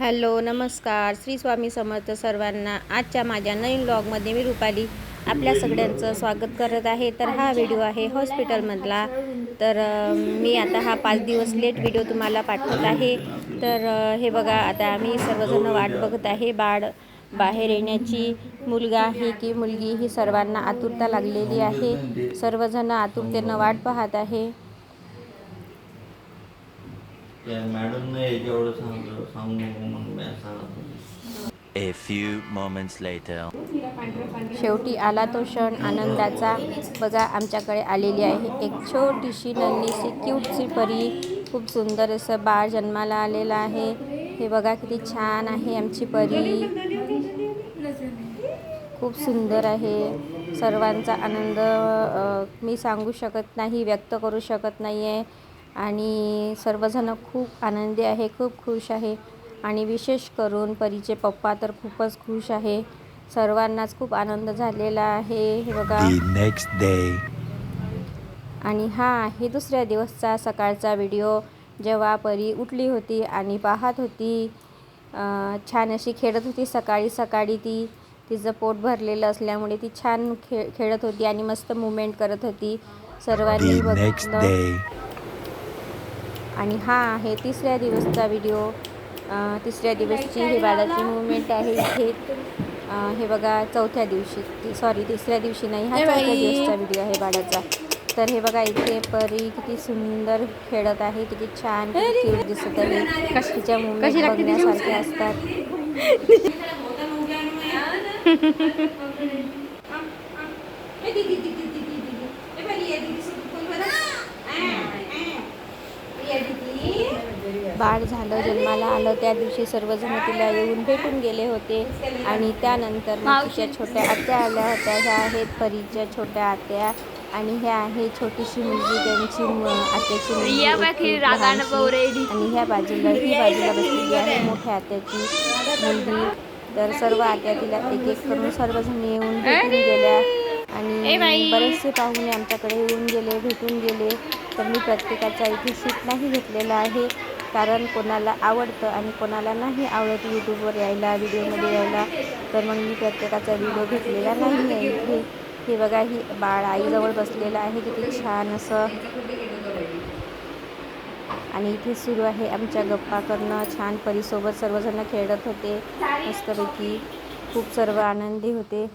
Hello नमस्कार. श्री स्वामी समर्थ सर्वांना आजच्या माझ्या नवीन ब्लॉगमध्ये मी रुपाली आपल्या सगळ्यांचं स्वागत करत आहे. तर हा व्हिडिओ आहे हॉस्पिटलमधला. तर मी आता हा पाच दिवस लेट व्हिडिओ तुम्हाला पाठवत आहे. तर हे बघा आता आम्ही सर्वजण वाट बघत आहे. बाळ बाहेर येण्याची मुलगा आहे की मुलगी ही सर्वांना आतुरता लागलेली आहे. सर्वजण आतुरतेनं वाट पाहत आहे. त्या मॅडमने याच्यावर सांगलं सांगू नको म्हणून मी सांगतो A few moments later. शेवटी आला तो क्षण आनंदाचा. बघा आमच्याकडे आलेली आहे एक छोटीशी नन्हीशी क्यूटची परी. खूप सुंदर असं बाळ जन्माला आलेलं आहे. हे बघा किती छान आहे आमची परी. खूप सुंदर आहे. सर्वांचा आनंद मी सांगू शकत नाही व्यक्त करू शकत नाही आहे आणि सर्वजण खूप आनंदी आहे खूप खुश आहे. आणि विशेष करून परीचे पप्पा तर खूपच खुश आहे. सर्वांनाच खूप आनंद झालेला आहे. हे बघा. Next day. आणि हा आहे दुसऱ्या दिवसचा सकाळचा व्हिडिओ. जेव्हा परी उठली होती आणि पाहत होती छान अशी खेळत होती सकाळी सकाळी ती. तिचं पोट भरलेलं असल्यामुळे ती छान खे खेळत होती आणि मस्त मुवमेंट करत होती. सर्वांनी बघितलं. आणि हा आहे तिसऱ्या दिवसचा व्हिडिओ तिसऱ्या दिवसची ही बाळाची मुवमेंट आहे इथे. हे बघा चौथ्या दिवशी सॉरी तिसऱ्या दिवशी नाही हा चौथ्या दिवसचा व्हिडिओ आहे बाळाचा. तर हे बघा इथे परी किती सुंदर खेळत आहे किती छान किती क्यूट दिसत आहे. तिच्या मुवमेंट बघण्यासारखे असतात. बाळ झालं जन्माला आलं त्या दिवशी सर्वजण तिला येऊन भेटून गेले होते. आणि त्यानंतर तिच्या छोट्या आत्या आल्या होत्या. ह्या आहेत परीच्या छोट्या आत्या. आणि ह्या आहे छोटीशी मुलगी त्यांची आत्याची मुलगी. आणि ह्या बाजूला ही बाजूला बसलेली आहे मोठ्या आत्याची मुलगी. तर सर्व आत्या तिला एक एक करून सर्वजण येऊन भेटून गेल्या. आणि बरेचसे पाहुणे आमच्याकडे येऊन गेले भेटून गेले. तर मी प्रत्येकाचा इथे शूट नाही घेतलेला आहे. कारण कोणाला आवडतं आणि कोणाला नाही आवडत यूट्यूबवर यायला व्हिडिओमध्ये यायला तर मग मी प्रत्येकाचा व्हिडिओ घेतलेला नाही आहे. इथे हे बघा ही बाळ आईजवळ बसलेलं आहे किती छान असं. आणि इथे सुरू आहे आमच्या गप्पा करणं. छान परीसोबत सर्वजण खेळत होते. मस्तपैकी खूप सर्व आनंदी होते.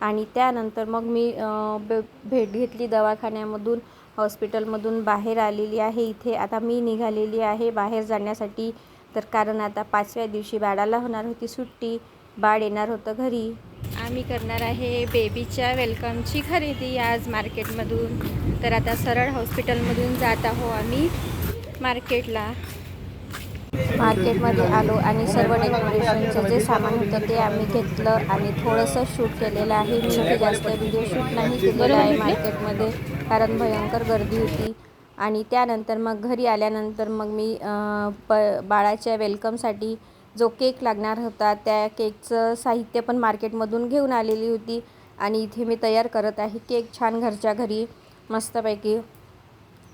आणि त्यानंतर मग मी भेट घेतली दवाखान्यामधून. हॉस्पिटलमधून बाहेर आलेली आहे. इथे आता मी निघालेली आहे. बाहेर जाण्यासाठी तर कारण आता पाचव्या दिवशी बाळाला होणार होती सुट्टी. बाळ येणार होतं घरी. आम्ही करणार आहे बेबीच्या वेलकमची खरेदी आज मार्केटमधून. तर आता सरळ हॉस्पिटलमधून जात आहो आम्ही मार्केटला. मार्केटमध्ये आलो आणि सर्व डेकोरेशनचं जे सामान होतं ते आम्ही घेतलं आणि थोडंसं शूट केलेलं आहे. मी जास्त व्हिडिओ शूट नाही केलेलं आहे मार्केटमध्ये कारण भयंकर गर्दी होती. आणि त्यानंतर मग घरी आल्यानंतर मग मी प बाळाच्या वेलकमसाठी जो केक लागणार होता त्या केकचं साहित्य पण मार्केटमधून घेऊन आलेली होती. आणि इथे मी तयार करत आहे केक छान घरच्या घरी मस्तपैकी.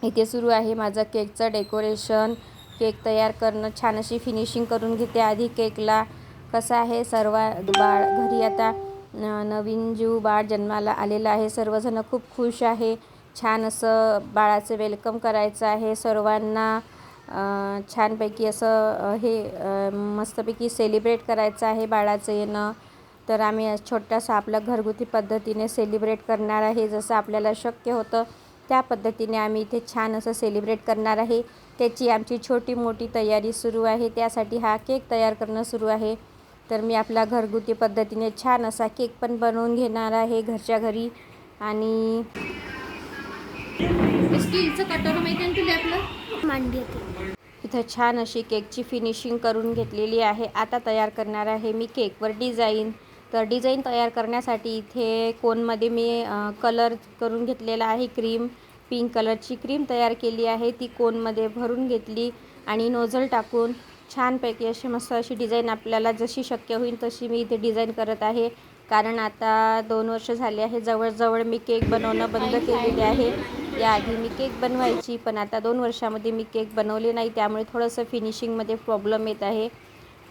इथे सुरू आहे माझं केकचं डेकोरेशन केक तयार करणं छान अशी फिनिशिंग करून घेते आधी केकला. कसं आहे सर्व बाळ घरी आता न नवीन जीव बाळ जन्माला आलेलं आहे. सर्वजण खूप खुश आहे. छान असं बाळाचं वेलकम करायचं आहे. सर्वांना छानपैकी असं हे मस्तपैकी सेलिब्रेट करायचं आहे बाळाचं येणं. तर आम्ही छोटासा आपलं घरगुती पद्धतीने सेलिब्रेट करणार आहे. जसं आपल्याला शक्य होतं त्या पद्धतीने आम्ही इथे छान असं सेलिब्रेट करणार आहे. त्याची आमची छोटी मोठी तयारी सुरू आहे. त्यासाठी हा केक तयार करणं सुरू आहे. तर मी आपल्या घरगुती पद्धतीने छान असा केक पण बनवून घेणार आहे घरच्या घरी. आणि स्टीलचं कटोरं माहिती आहे ना तुला आपलं? मांडी होती इथं छान अशी केकची फिनिशिंग करून घेतलेली आहे. आता तयार करणार आहे मी केकवर डिझाईन तर डिझाईन तयार करण्यासाठी इथे कोनमध्ये मी कलर करून घेतलेला आहे क्रीम पिंक कलरची क्रीम तयार केली आहे. ती कोनमध्ये भरून घेतली आणि नोझल टाकून छानपैकी अशी मस्त अशी डिझाईन आपल्याला जशी शक्य होईल तशी मी इथे डिझाईन करत आहे. कारण आता दोन वर्ष झाले आहे. जवळजवळ मी केक बनवणं बंद केलेले आहे. याआधी मी केक बनवायची पण आता दोन वर्षामध्ये मी केक बनवले नाही. त्यामुळे थोडंसं फिनिशिंगमध्ये प्रॉब्लेम येत आहे.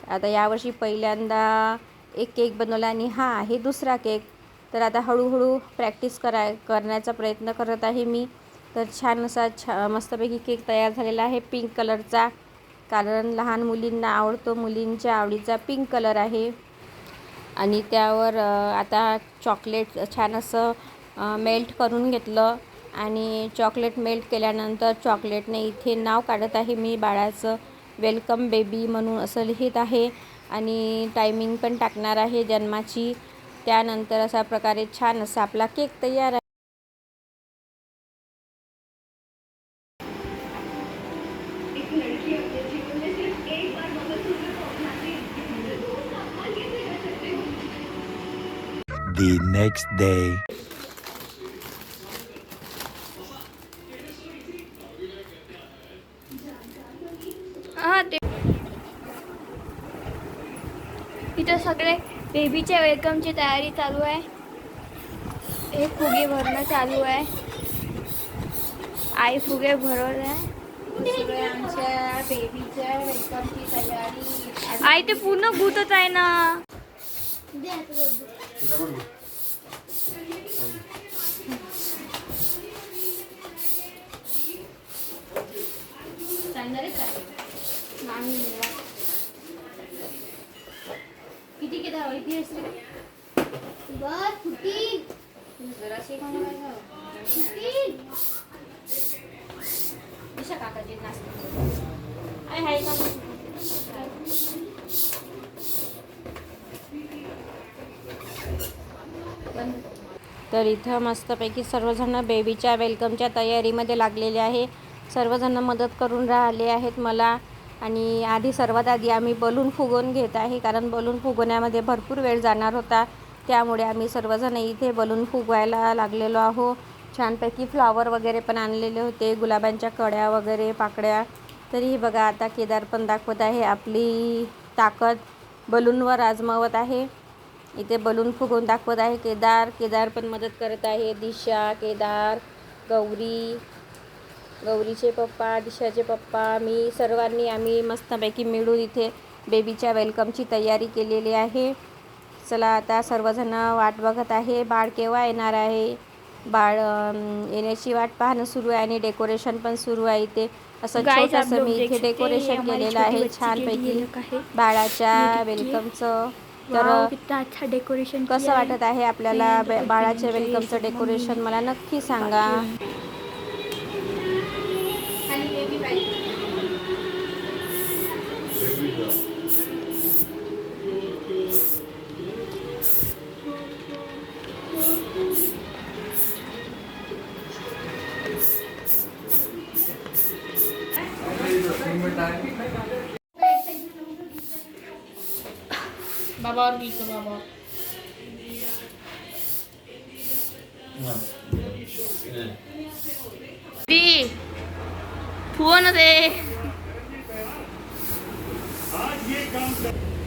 आता यावर्षी पहिल्यांदा एक केक बनवला आणि हा आहे दुसरा केक. तर आता हळूहळू प्रॅक्टिस करा करण्याचा प्रयत्न करत आहे मी. तर छान असा छा मस्तपैकी केक तयार झालेला आहे. पिंक कलरचा कारण लहान मुलींना आवडतो मुलींच्या आवडीचा पिंक कलर आहे. आणि त्यावर आता चॉकलेट छान असं मेल्ट करून घेतलं. आणि चॉकलेट मेल्ट केल्यानंतर चॉकलेटने इथे नाव काढत आहे मी बाळाचं वेलकम बेबी म्हणून असं लिहित आहे. आणि टायमिंग पण टाकणार आहे जन्माची. त्यानंतर अशा प्रकारे छान असा आपला केक तयार आहे next day. हा ते इथं सगळे बेबीच्या वेलकमची तयारी चालू आहे. हे फुगे भरणं चालू आहे. आई फुगे भरवत आहे. आमच्या बेबीच्या वेलकमची तयारी. आई ते पूर्ण भूतच आहे ना. किती किती हवी बस फुटी जराशी दिशा काकाची नाश्ता आहे हाय का तर इथं मस्तपैकी सर्वजणं बेबीच्या वेलकमच्या तयारीमध्ये लागलेले आहे. सर्वजण मदत करून राहिले आहेत मला. आणि आधी सर्वात आधी आम्ही बलून फुगवून घेत आहे कारण बलून फुगवण्यामध्ये भरपूर वेळ जाणार होता. त्यामुळे आम्ही सर्वजण इथे बलून फुगवायला लागलेलो आहो. छानपैकी फ्लॉवर वगैरे पण आणलेले होते गुलाबांच्या कड्या वगैरे पाकड्या. तरीही बघा आता केदार पण दाखवत आहे आपली ताकद बलूनवर आजमावत आहे. इथे बलून फुगवून दाखवत आहे. केदार केदार पण मदत करत आहे. दिशा केदार गौरी गौरीचे पप्पा दिशाचे पप्पा. मी सर्वांनी आम्ही मस्तपैकी मिळून इथे बेबीच्या वेलकमची तयारी केलेली आहे. चला आता सर्वजण वाट बघत आहे. बाळ केव्हा येणार आहे? बाळ येण्याची वाट पाहणं सुरू आहे आणि डेकोरेशन पण सुरू आहे इथे. असं छोटंसं मी इथे डेकोरेशन केलेलं आहे. छानपैकी. बाळाच्या. वेलकमचं तर कितना अच्छा डेकोरेशन कसं वाटत आहे आपल्याला बाळाच्या वेलकमचं डेकोरेशन मला नक्की सांगा. दी फोन दे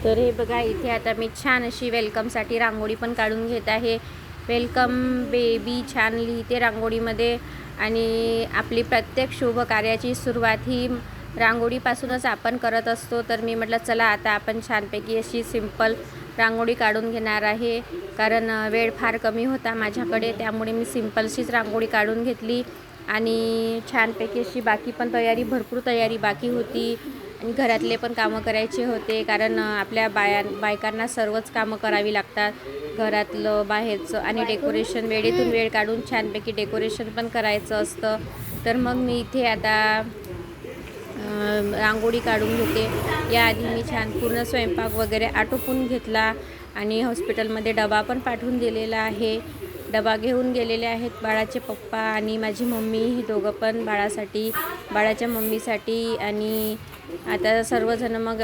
तर हे बघा इथे आता मी छान अशी वेलकमसाठी रांगोळी पण काढून घेत आहे. वेलकम बेबी छान लिहिते रांगोळीमध्ये. आणि आपली प्रत्येक शुभ कार्याची सुरुवात ही रांगोळीपासूनच आपण करत असतो. तर मी म्हटलं चला आता आपण छानपैकी अशी सिंपल रांगोळी काढून घेणार आहे. कारण वेळ फार कमी होता माझ्याकडे त्यामुळे मी सिम्पलशीच रांगोळी काढून घेतली. आणि छानपैकी अशी बाकी पण तयारी भरपूर तयारी बाकी होती. आणि घरातले पण कामं करायचे होते. कारण आपल्या बाया बायकांना सर्वच कामं करावी लागतात. घरातलं बाहेरचं आणि डेकोरेशन वेळेतून वेळ काढून छानपैकी डेकोरेशन पण करायचं असतं. तर मग मी इथे आता रांगोळी काढून घेते. याआधी मी छान पूर्ण स्वयंपाक वगैरे आटोपून घेतला आणि हॉस्पिटलमध्ये डबा पण पाठवून दिलेला आहे. डबा घेऊन गेलेले आहेत बाळाचे पप्पा आणि माझी मम्मी. हे दोघं पण बाळासाठी बाळाच्या मम्मीसाठी आणि आता सर्वजण मग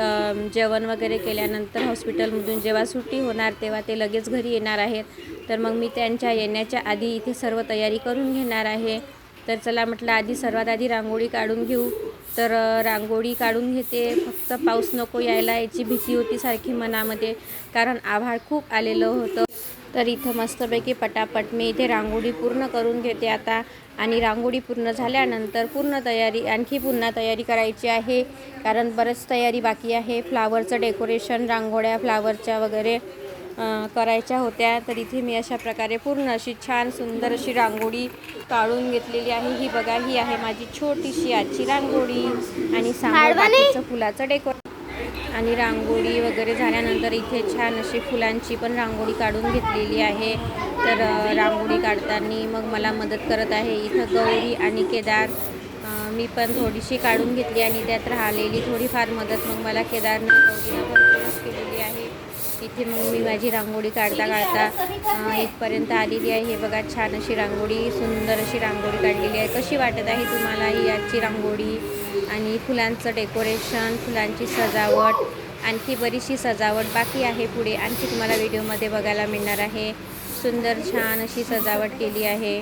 जेवण वगैरे केल्यानंतर हॉस्पिटलमधून जेव्हा सुट्टी होणार तेव्हा ते लगेच घरी येणार आहेत. तर मग मी त्यांच्या येण्याच्या आधी इथे सर्व तयारी करून घेणार आहे. तर चला म्हटलं आधी सर्वात आधी रांगोळी काढून घेऊ. तर रांगोळी काढून घेते. फक्त पाऊस नको यायला याची भीती होती सारखी मनामध्ये. कारण आभाळ खूप आलेलं होतं. तर इथं मस्तपैकी पटापट मी इथे रांगोळी पूर्ण करून घेते आता. आणि रांगोळी पूर्ण झाल्यानंतर पूर्ण तयारी आणखी पुन्हा तयारी करायची आहे. कारण बरंच तयारी बाकी आहे. फ्लावरचं डेकोरेशन रांगोळ्या फ्लावरच्या वगैरे. करायच्या होत्या. तर इथे मी अशा प्रकारे पूर्ण अशी छान सुंदर अशी रांगोळी काढून घेतलेली आहे. ही बघा ही आहे माझी छोटीशी आजची रांगोळी. आणि समोर बाकीचं फुलाचं डेकोर. आणि रांगोळी वगैरे झाल्यानंतर इथे छान अशी फुलांची पण रांगोळी काढून घेतलेली आहे. तर रांगोळी काढताना मग मला मदत करत आहे इथं गौरी आणि केदार. मी पण थोडीशी काढून घेतली आणि त्यात राहिलेली थोडीफार मदत मग मला केदारनं गौरीनं भरपूरच केलेली आहे. इथे मग मी माझी रांगोळी काढता काढता इथपर्यंत आलेली आहे. हे बघा छान अशी रांगोळी सुंदर अशी रांगोळी काढलेली आहे. कशी वाटत आहे तुम्हाला ही आजची रांगोळी? आणि फुलांचं डेकोरेशन फुलांची सजावट आणखी बरीचशी सजावट बाकी आहे पुढे. आणखी तुम्हाला व्हिडिओमध्ये बघायला मिळणार आहे. सुंदर छान अशी सजावट केली आहे.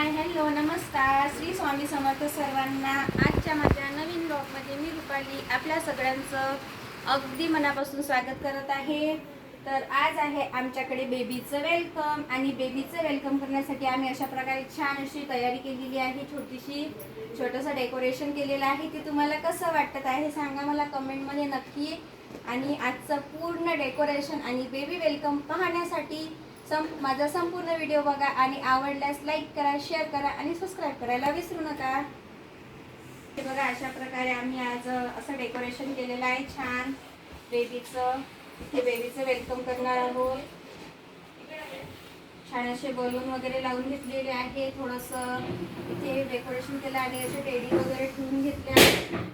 हाय हॅलो नमस्कार. श्री स्वामी समर्थ सर्वांना आजच्या माझ्या नवीन ब्लॉगमध्ये मी रुपाली आपल्या सगळ्यांचं अगदी मनापासून स्वागत करत आहे. तर आज आहे आमच्याकडे बेबीचं वेलकम आणि बेबीचं वेलकम करण्यासाठी आम्ही अशा प्रकारे छान अशी तयारी केलेली आहे छोटीशी छोटंसं डेकोरेशन केलेलं आहे. ते तुम्हाला कसं वाटत आहे सांगा मला कमेंटमध्ये नक्की. आणि आजचं पूर्ण डेकोरेशन आणि बेबी वेलकम पाहण्यासाठी सं माझा संपूर्ण व्हिडिओ बघा आणि आवडल्यास लाईक करा शेअर करा आणि सबस्क्राईब करायला विसरू नका. हे बघा अशा प्रकारे आम्ही आज असं डेकोरेशन केलेलं आहे. छान. बेबीचं हे बेबीचं वेलकम करणार आहोत. छान असे बलून वगैरे लावून घेतलेले आहे. थोडंसं इथे डेकोरेशन केलं आणि असे टेडी वगैरे ठेवून घेतले आहे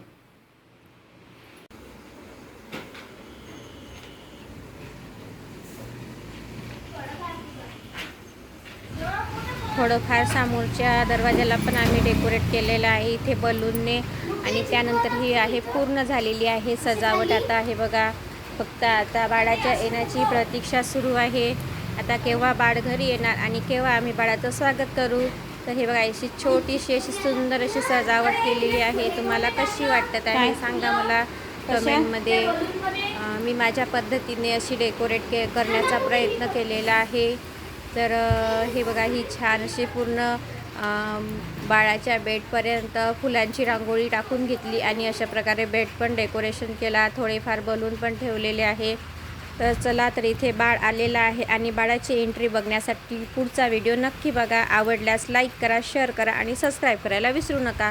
थोडंफार समोरच्या दरवाजाला पण आम्ही डेकोरेट केलेलं आहे. इथे बलूनने आणि त्यानंतर ही आहे पूर्ण झालेली आहे सजावट. आता हे बघा फक्त आता बाळाच्या येण्याची प्रतीक्षा सुरू आहे. आता केव्हा बाळ घरी येणार आणि केव्हा आम्ही बाळाचं स्वागत करू? तर हे बघा अशी छोटीशी अशी सुंदर अशी सजावट केलेली आहे. तुम्हाला कशी वाटत आहे सांगा मला कमेंटमध्ये. मी माझ्या पद्धतीने अशी डेकोरेट के करण्याचा प्रयत्न केलेला आहे. तर हे बघा ही छान अशी पूर्ण बाळाच्या बेडपर्यंत फुलांची रांगोळी टाकून घेतली आणि अशा प्रकारे बेड पण डेकोरेशन केला थोडेफार बलून पण ठेवलेले आहे. तर चला तर इथे बाळ आलेलं आहे आणि बाळाची एंट्री बघण्यासाठी पुढचा व्हिडिओ नक्की बघा. आवडल्यास लाईक करा शेअर करा आणि सबस्क्राईब करायला विसरू नका.